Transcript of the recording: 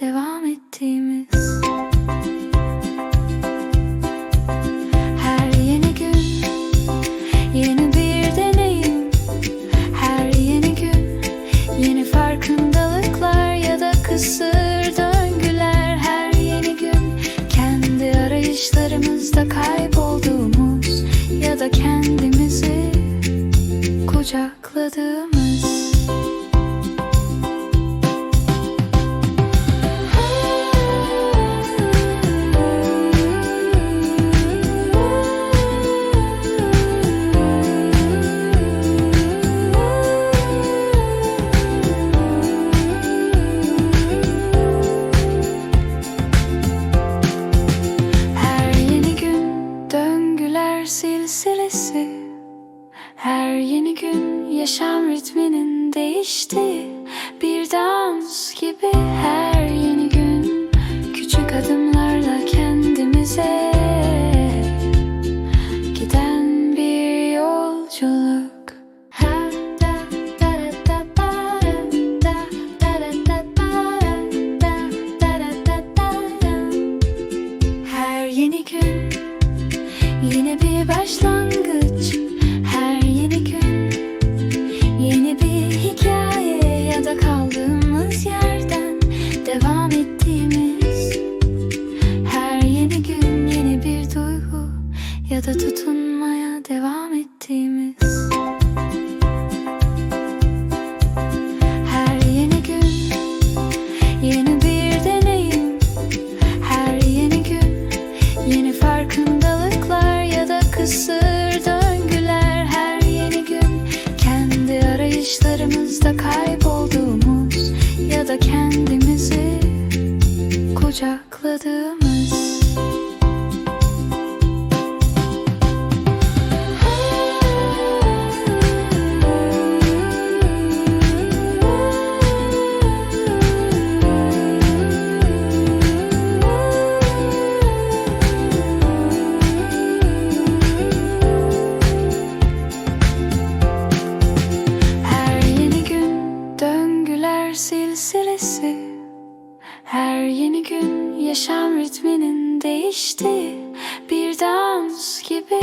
devam ettiğimiz. Her yeni gün yeni bir deneyim. Her yeni gün yeni farkındalıklar ya da kısır döngüler. Her yeni gün kendi arayışlarımızda kaybolduğumuz ya da kendimizi kucakladığımız. Yeni gün yaşam ritminin değiştiği Bir dans gibi her yeni gün Küçük adımlarla kendimize Giden bir yolculuk. Her yeni gün yine bir başlangıç devam ettiğimiz Her yeni gün yeni bir duygu Ya da tutunmaya devam ettiğimiz Her yeni gün yeni bir deneyim. Her yeni gün yeni farkındalıklar ya da kısır döngüler. Her yeni gün kendi arayışlarımızda kaybolduğumuz kucakladığımız Her yeni gün yaşam ritminin değiştiği bir dans gibi